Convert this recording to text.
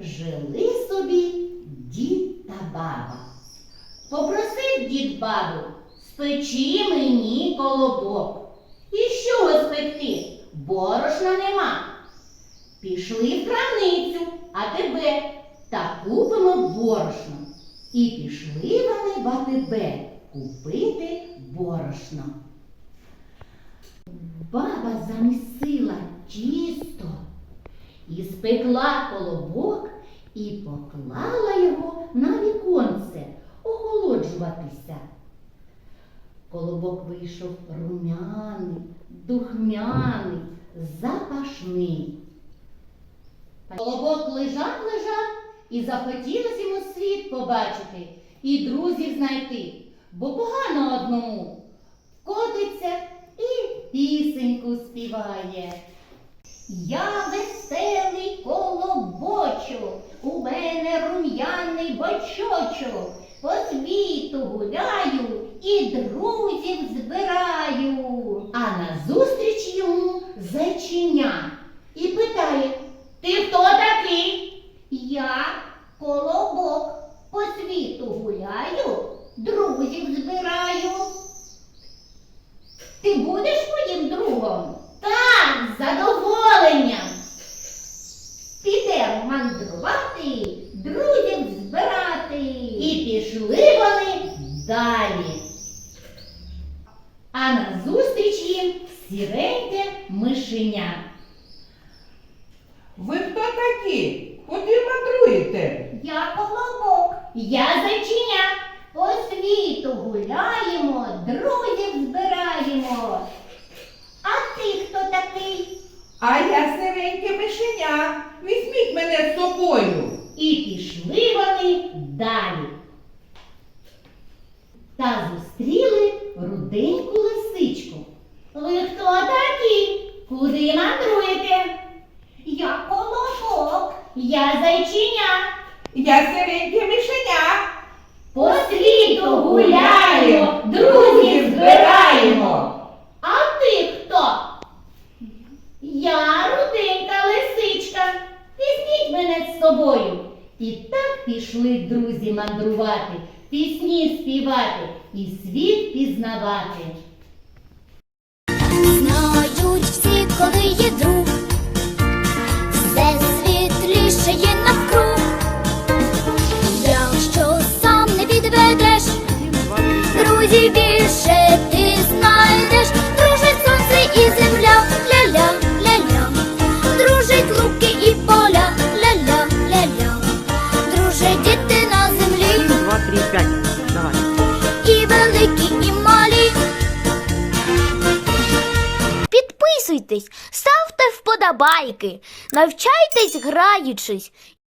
Жили собі дід та баба. Попросив дід бабу, спечи мені колобок. І що спекти? Борошна нема. Пішли в крамницю, а тебе та купимо борошно. І пішли вони в АТБ купити борошно. Баба замісила тісто і спекла колобок і поклала його на віконце охолоджуватися. Колобок вийшов румяний, духмяний, запашний. Колобок лежав, лежав і захотілося йому світ побачити і друзів знайти, бо погано одному котиться і пісеньку співає. Я веселий колобочок, у мене рум'яний бочочок, по світу гуляю і друзів збираю. А назустріч йому зайчиня і питає: Ти хто такий? Я колобок, по світу гуляю, друзів збираю. Ти будеш моїм другом? Так, з задоволенням. Підемо мандрувати, друзів збирати. І пішли вони далі. А назустріч їм сіреньке мишеня. Ви хто такі? Куди мандруєте? Я колобок, я зайчиня. По світу гуляємо, друзів збираємо. А ти хто такий? А я сиреньке мишеня. Візьміть мене з собою. І пішли вони далі. Та зустріли руденьку лисичку. Ви хто такі? Куди мандруєте? Я колобок, я зайчиня. Я сиреньке мишеня. По світу гуляємо, друзів збираємо. А ти хто? Я руденька лисичка. Візьміть собою. І так пішли друзі мандрувати, пісні співати і світ пізнавати. Знають всі, коли є друг, три, пять. Давай. і великі, і малі. Підписуйтесь, ставте вподобайки, навчайтесь граючись